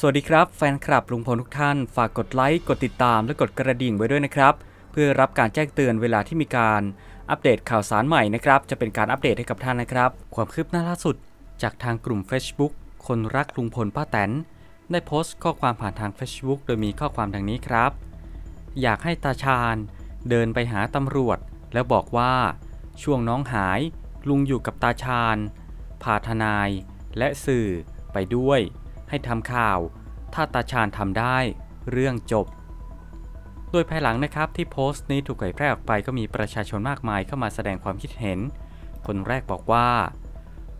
สวัสดีครับแฟนคลับลุงพลทุกท่าน ฝากกดไลค์ กดติดตามและกดกระดิ่งไว้ด้วยนะครับ เพื่อรับการแจ้งเตือนเวลาที่มีการอัปเดตข่าวสารใหม่นะครับ จะเป็นการอัปเดตให้กับท่านนะครับ ความคืบหน้าล่าสุด จากทางกลุ่ม Facebook คนรักลุงพลป้าแตน ได้โพสต์ข้อความผ่านทาง Facebook โดยมีข้อความดังนี้ครับ อยากให้ตาชาญ เดินไปหาตำรวจ แล้วบอกว่า ช่วงน้องหายลุงอยู่กับตาชาญพาทนาย และสื่อไปด้วย ให้ทำข่าว ถ้าตาชาญทำได้ เรื่องจบ โดยภายหลังนะครับที่โพสต์นี้ถูกเผยแพร่ออกไปก็มีประชาชนมากมายเข้ามาแสดงความคิดเห็น คนแรกบอกว่า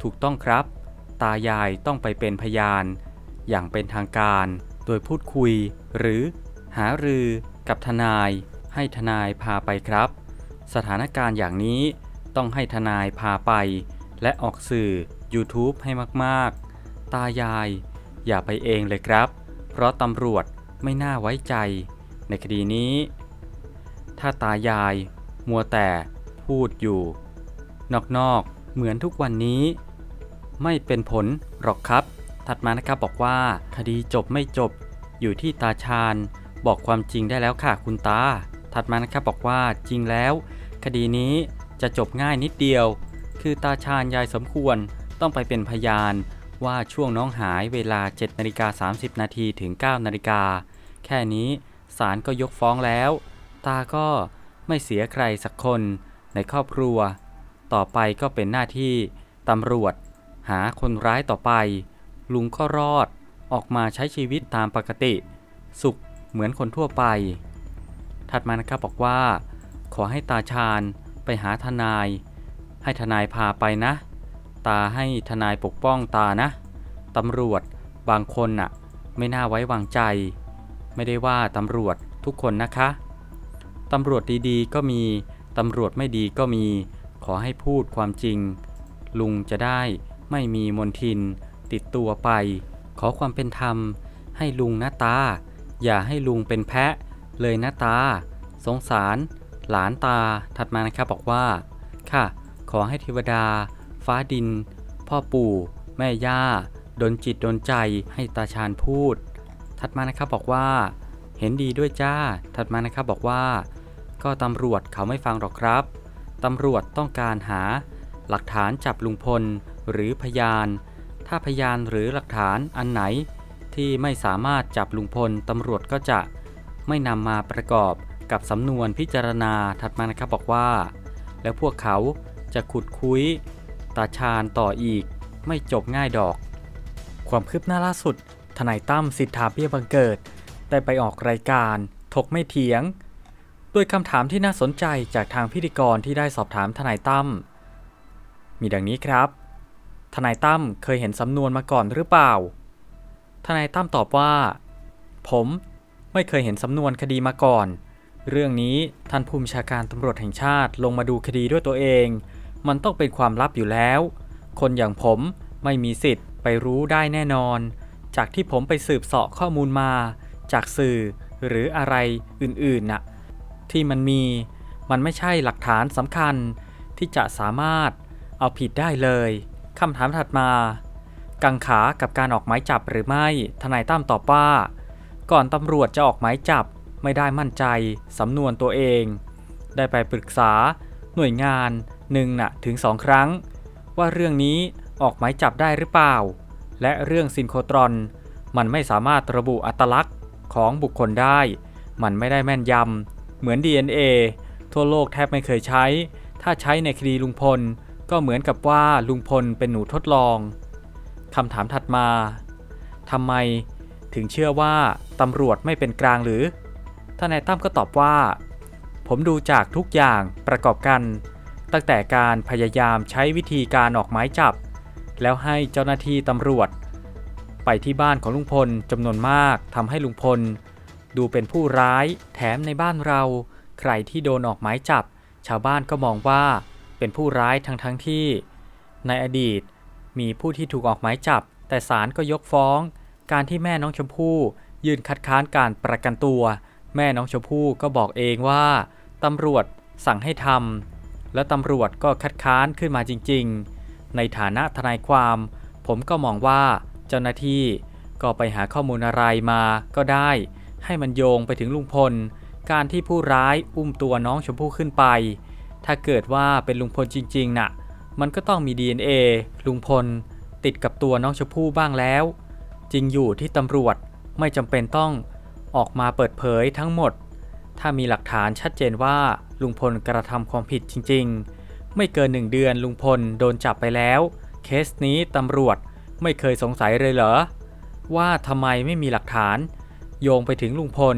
ถูกต้องครับ ตายายต้องไปเป็นพยาน อย่างเป็นทางการ โดยพูดคุย หรือ หารือกับทนาย ให้ทนายพาไปครับ สถานการณ์อย่างนี้ต้องให้ทนายพาไป และออกสื่อ YouTube ให้มาก ๆ ตายาย อย่าไปเองเลยครับ เพราะตำรวจไม่น่าไว้ใจ ในคดีนี้ ถ้าตายาย มัวแต่พูดอยู่ นอกๆ เหมือนทุกวันนี้ ไม่เป็นผลหรอกครับ ถัดมานะครับบอกว่าคดีจบไม่จบอยู่ที่ตาชาญบอกความจริงได้แล้วค่ะคุณตา ถัดมานะครับบอกว่าจริงแล้ว คดีนี้จะจบง่ายนิดเดียว คือตาชาญยายสมควรต้องไปเป็นพยาน ว่าช่วงน้องหายเวลา7นาฬิกา30 นาทีถึง 9 นาฬิกา แค่นี้ศาลก็ยกฟ้องแล้ว ตาก็ไม่เสียใครสักคนในครอบครัว ต่อไปก็เป็นหน้าที่ตำรวจ หาคนร้ายต่อไป ลุงก็รอดออกมาใช้ชีวิตตามปกติ สุขเหมือนคนทั่วไป ถัดมานะครับบอกว่า ขอให้ตาชาญไปหาทนาย ให้ทนายพาไปนะ ตาให้ทนายปกป้องตานะ ตำรวจบางคนน่ะ ไม่น่าไว้วางใจ ไม่ได้ว่าตำรวจทุกคนนะคะ ตำรวจดีๆก็มี ตำรวจไม่ดีก็มี ขอให้พูดความจริง ลุงจะได้ไม่มีมนทิน ติดตัวไป ขอความเป็นธรรม ให้ลุงนะตา อย่าให้ลุงเป็นแพะ เลยนะตา สงสาร หลานตาถัดมานะครับบอกว่า ค่ะ ขอให้เทวดา ฟ้าดิน พ่อปู่ แม่ย่าดนจิตดนใจให้ตาชาญพูด ถัดมานะครับบอกว่า เห็นดีด้วยจ้า ถัดมานะครับบอกว่า ก็ตำรวจเขาไม่ฟังหรอกครับ ตำรวจต้องการหา หลักฐานจับลุงพลหรือพยาน ถ้าพยานหรือหลักฐานอันไหน ที่ไม่สามารถจับลุงพลตำรวจก็จะไม่นำมาประกอบกับสำนวนพิจารณาถัดมานะครับบอกว่า แล้วพวกเขาจะขุดคุย ตาชาญต่ออีก ไม่จบง่ายดอก ความคืบหน้าล่าสุด ทนายตั้มสิทธาเบี้ยบังเกิด ได้ไปออกรายการ ถกไม่เถียงโดยคำถามที่น่าสนใจจากทางพิธีกรที่ได้สอบถามทนายตั้ม มีดังนี้ครับ ทนายตั้มเคยเห็นสำนวนมาก่อนหรือเปล่า ทนายตั้มตอบว่า ผมไม่เคยเห็นสำนวนคดีมาก่อน เรื่องนี้ท่านผู้บัญชาการตำรวจแห่งชาติลงมาดูคดีด้วยตัวเอง มันต้องเป็นความลับอยู่แล้ว คนอย่างผมไม่มีสิทธิ์ไปรู้ได้แน่นอน จากที่ผมไปสืบเสาะข้อมูลมา จากสื่อหรืออะไรอื่นๆน่ะที่มันมีมันไม่ใช่หลักฐานสำคัญที่จะสามารถเอาผิดได้เลยคำถามถัดมา กังขากับการออกหมายจับหรือไม่ ทนายตั้มตอบว่า ก่อนตำรวจจะออกหมายจับไม่ได้มั่นใจสำนวนตัวเอง ได้ไปปรึกษา หน่วยงาน หนึ่งน่ะถึงสองครั้ง ว่าเรื่องนี้ออกหมายจับได้หรือเปล่า และเรื่องซินโครตรอน มันไม่สามารถระบุอัตลักษณ์ของบุคคลได้ มันไม่ได้แม่นยำเหมือน DNA ทั่วโลกแทบไม่เคยใช้ ถ้าใช้ในคดีลุงพล ก็เหมือนกับว่าลุงพลเป็นหนูทดลองคำถามถัดมาทำไมถึงเชื่อว่าตำรวจไม่เป็นกลางหรือทนายตั้มก็ตอบว่า ผมดูจากทุกอย่างประกอบกัน ตั้งแต่การพยายามใช้วิธีการออกหมายจับ แล้วให้เจ้าหน้าที่ตำรวจ ไปที่บ้านของลุงพลจำนวนมากทำให้ลุงพล ดูเป็นผู้ร้ายแถมในบ้านเรา ใครที่โดนออกหมายจับ ชาวบ้านก็มองว่าเป็นผู้ร้ายทั้งทั้งที่ ในอดีตมีผู้ที่ถูกออกหมายจับ แต่ศาลก็ยกฟ้อง การที่แม่น้องชมพู่ยื่นคัดค้านการประกันตัว แม่น้องชมพู่ก็บอกเองว่าตำรวจสั่งให้ทำ และตำรวจก็คัดค้านขึ้นมาจริง ๆ ในฐานะทนายความ ผมก็มองว่าเจ้าหน้าที่ก็ไปหาข้อมูลอะไรมาก็ได้ ให้มันโยงไปถึงลุงพล การที่ผู้ร้ายอุ้มตัวน้องชมพู่ขึ้นไป ถ้าเกิดว่าเป็นลุงพลจริง ๆน่ะ มันก็ต้องมี DNA ลุงพล ติดกับตัวน้องชมพู่บ้างแล้ว จริงอยู่ที่ตำรวจไม่จำเป็นต้องออกมาเปิดเผยทั้งหมด ถ้ามีหลักฐานชัดเจนว่าลุงพลกระทำความผิดจริง ๆ ไม่เกินหนึ่งเดือนลุงพลโดนจับไปแล้ว เคสนี้ตำรวจไม่เคยสงสัยเลยเหรอ ว่าทำไมไม่มีหลักฐาน โยงไปถึงลุงพล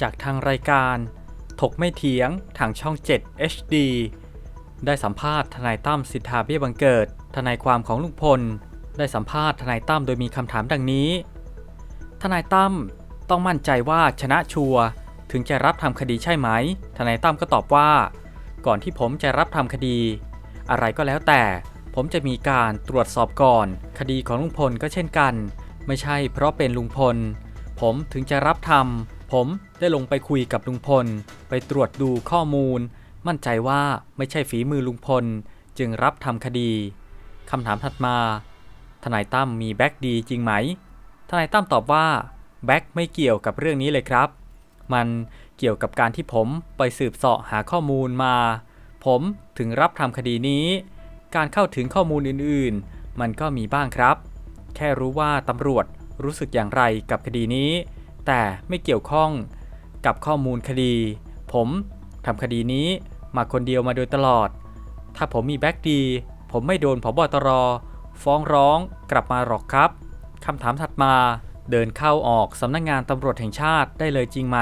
จากทางรายการ ถกไม่เถียงทางช่อง 7 HD ได้สัมภาษณ์ทนายตั้มสิทธาเบี้ยบังเกิด ทนายความของลุงพล ได้สัมภาษณ์ทนายตั้มโดยมีคำถามดังนี้ ทนายตั้มต้องมั่นใจว่าชนะชัวร์ ถึงจะรับทำคดีใช่ไหม ทนายตั้มก็ตอบว่า ก่อนที่ผมจะรับทำคดี อะไรก็แล้วแต่ ผมจะมีการตรวจสอบก่อน คดีของลุงพลก็เช่นกัน ไม่ใช่เพราะเป็นลุงพล ผมถึงจะรับทำผมได้ลงไปคุยกับลุงพล ไปตรวจดูข้อมูล มั่นใจว่าไม่ใช่ฝีมือลุงพล จึงรับทำคดีคำถามถัดมา ทนายตั้มมีแบ็กดีจริงไหม ทนายตั้มตอบว่าแบ็กไม่เกี่ยวกับเรื่องนี้เลยครับ มันเกี่ยวกับการที่ผมไปสืบเสาะหาข้อมูลมา ผมถึงรับทำคดีนี้ การเข้าถึงข้อมูลอื่นๆ มันก็มีบ้างครับ แค่รู้ว่าตำรวจรู้สึกอย่างไรกับคดีนี้ แต่ไม่เกี่ยวข้องกับข้อมูลคดี ผมทำคดีนี้มาคนเดียวมาโดยตลอด ถ้าผมมีแบ็กดี ผมไม่โดนผบตร ฟ้องร้องกลับมาหรอกครับคำถามถัดมา เดินเข้าออกสำนักงงานตำรวจแห่งชาติได้เลยจริงไหม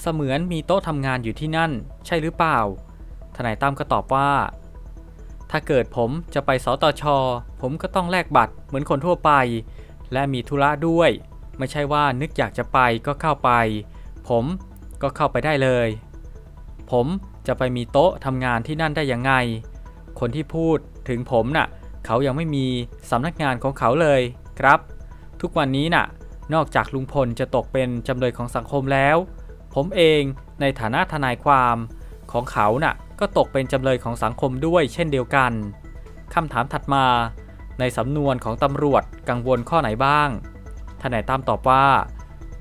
เสมือนมีโต๊ะทำงานอยู่ที่นั่น ใช่หรือเปล่า ทนายตั้มก็ตอบว่า ถ้าเกิดผมจะไปสตช ผมก็ต้องแลกบัตรเหมือนคนทั่วไป และมีธุระด้วย ไม่ใช่ว่านึกอยากจะไปก็เข้าไป ผมก็เข้าไปได้เลย ผมจะไปมีโต๊ะทำงานที่นั่นได้ยังไง คนที่พูดถึงผมน่ะ เขายังไม่มีสำนักงานของเขาเลยครับ ทุกวันนี้น่ะ นอกจากลุงพลจะตกเป็นจำเลยของสังคมแล้ว ผมเองในฐานะทนายความของเขาน่ะก็ตกเป็นจำเลยของสังคมด้วยเช่นเดียวกันคำถามถัดมา ในสำนวนของตำรวจกังวลข้อไหนบ้างทนายตั้มตอบว่า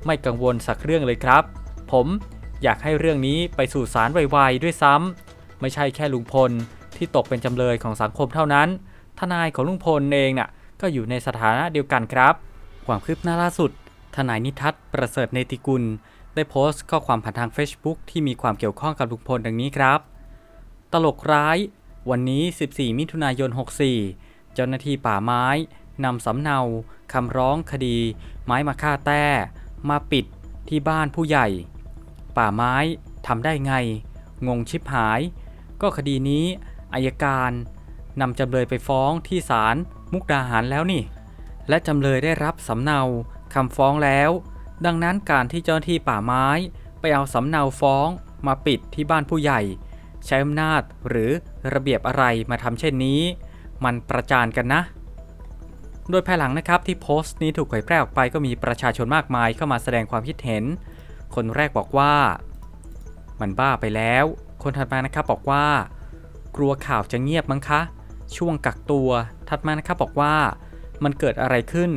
ไม่กังวลสักเรื่องเลยครับ ผมอยากให้เรื่องนี้ไปสู่ศาลไวๆด้วยซ้ำไม่ใช่แค่ลุงพลที่ตกเป็นจำเลยของสังคมเท่านั้น ทนายของลุงพลเองน่ะก็อยู่ในสถานะเดียวกันครับ ความคืบหน้าล่าสุด ทนายนิทัศน์ประเสริฐเนติกุล ได้โพสต์ข้อความผ่านทาง Facebook ที่มีความเกี่ยวข้องกับลุงพลดังนี้ครับ ตลกร้าย วันนี้ 14 มิถุนายน 64 เจ้าหน้าที่ป่าไม้นำสำเนาคำร้องคดี ไม้มาฆ่าแต้ มาปิดที่บ้านผู้ใหญ่ ป่าไม้ทำได้ไง งงชิบหาย ก็คดีนี้อายการนำจำเลยไปฟ้องที่ศาลมุกดาหารแล้วนี่ และจำเลยได้รับสำเนา คำฟ้องแล้ว ดังนั้นการที่เจ้าหน้าที่ป่าไม้ ไปเอาสำเนาฟ้องมาปิดที่บ้านผู้ใหญ่ ใช้อำนาจหรือระเบียบอะไรมาทำเช่นนี้ มันประจานกันนะ โดยภายหลังนะครับที่โพสต์นี้ถูกเผยแพร่ออกไปก็มีประชาชนมากมายเข้ามาแสดงความคิดเห็น คนแรกบอกว่า มันบ้าไปแล้ว คนถัดมานะครับบอกว่า กลัวข่าวจะเงียบมั้งคะ ช่วงกักตัวถัดมานะครับบอกว่า มันเกิดอะไรขึ้น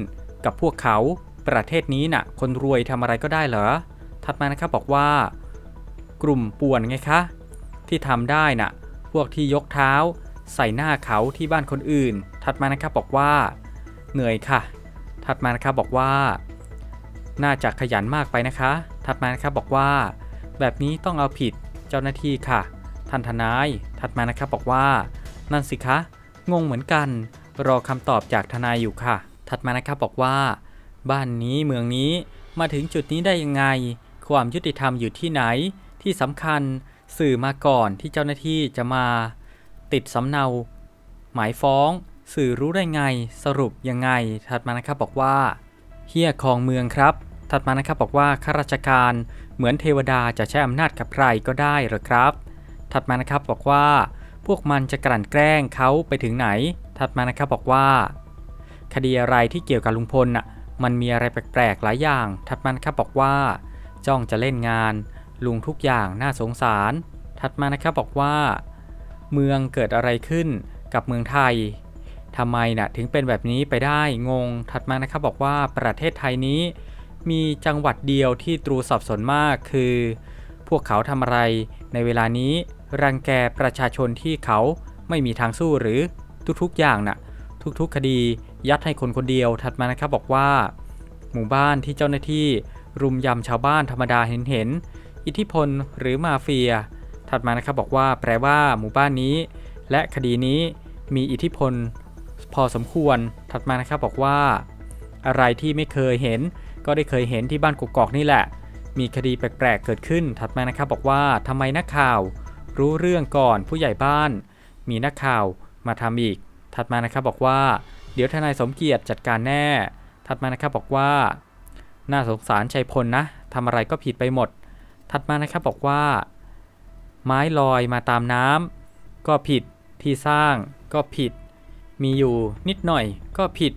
กับพวกเขา ประเทศนี้น่ะ คนรวยทำอะไรก็ได้เหรอ ถัดมานะครับบอกว่า กลุ่มป่วนไงคะ ที่ทำได้น่ะ พวกที่ยกเท้า ใส่หน้าเขาที่บ้านคนอื่น ถัดมานะครับบอกว่า เหนื่อยค่ะ ถัดมานะครับบอกว่า น่าจะขยันมากไปนะคะ ถัดมานะครับบอกว่า แบบนี้ต้องเอาผิดเจ้าหน้าที่ค่ะท่านทนาย ถัดมานะครับบอกว่า นั่นสิคะ งงเหมือนกัน รอคำตอบจากทนายอยู่ค่ะ ถัดมานะครับบอกว่า บ้านนี้เมืองนี้มาถึงจุดนี้ได้ยังไง ความยุติธรรมอยู่ที่ไหน ที่สำคัญสื่อมาก่อนที่เจ้าหน้าที่จะมา ติดสำเนา หมายฟ้อง สื่อรู้ได้ไง สรุปยังไง ถัดมานะครับบอกว่าเฮียคองเมืองครับ ถัดมานะครับบอกว่าข้าราชการเหมือนเทวดาจะใช้อำนาจกับใครก็ได้หรือครับ ถัดมานะครับบอกว่า พวกมันจะกลั่นแกล้งเขาไปถึงไหน ถัดมานะครับบอกว่า คดีอะไรที่เกี่ยวกับลุงพลน่ะ มันมีอะไรแปลกๆหลายอย่างถัดมานะครับบอกว่า จ้องจะเล่นงาน ลุงทุกอย่างน่าสงสารถัดมานะครับบอกว่า เมืองเกิดอะไรขึ้นกับเมืองไทยทำไมน่ะถึงเป็นแบบนี้ไปได้งง ถัดมานะครับบอกว่าประเทศไทยนี้ มีจังหวัดเดียวที่ตรูสับสนมากคือ พวกเขาทำอะไร ในเวลานี้ รังแกประชาชนที่เขาไม่มีทางสู้หรือทุกๆอย่างน่ะ ทุกๆ คดียัดให้คนคนเดียวถัดมานะครับบอกว่า หมู่บ้านที่เจ้าหน้าที่รุมยำชาวบ้านธรรมดาเห็นเห็นอิทธิพลหรือมาเฟีย ถัดมานะครับบอกว่าแปลว่าหมู่บ้านนี้ และคดีนี้มีอิทธิพล พอสมควรถัดมานะครับบอกว่า อะไรที่ไม่เคยเห็น ก็ได้เคยเห็นที่บ้านกกอกนี่แหละ มีคดีแปลกๆเกิดขึ้น ถัดมานะครับบอกว่าทำไมนักข่าว รู้เรื่องก่อนผู้ใหญ่บ้าน มีนักข่าวมาทำอีก ถัดมานะครับบอกว่า เดี๋ยวทนายสมเกียรติจัดการแน่ ถัดมานะครับบอกว่า น่าสงสารชัยพลนะทำอะไรก็ผิดไปหมด ถัดมานะครับบอกว่า ไม้ลอยมาตามน้ำก็ผิดที่สร้างก็ผิด มีอยู่นิดหน่อยก็ผิด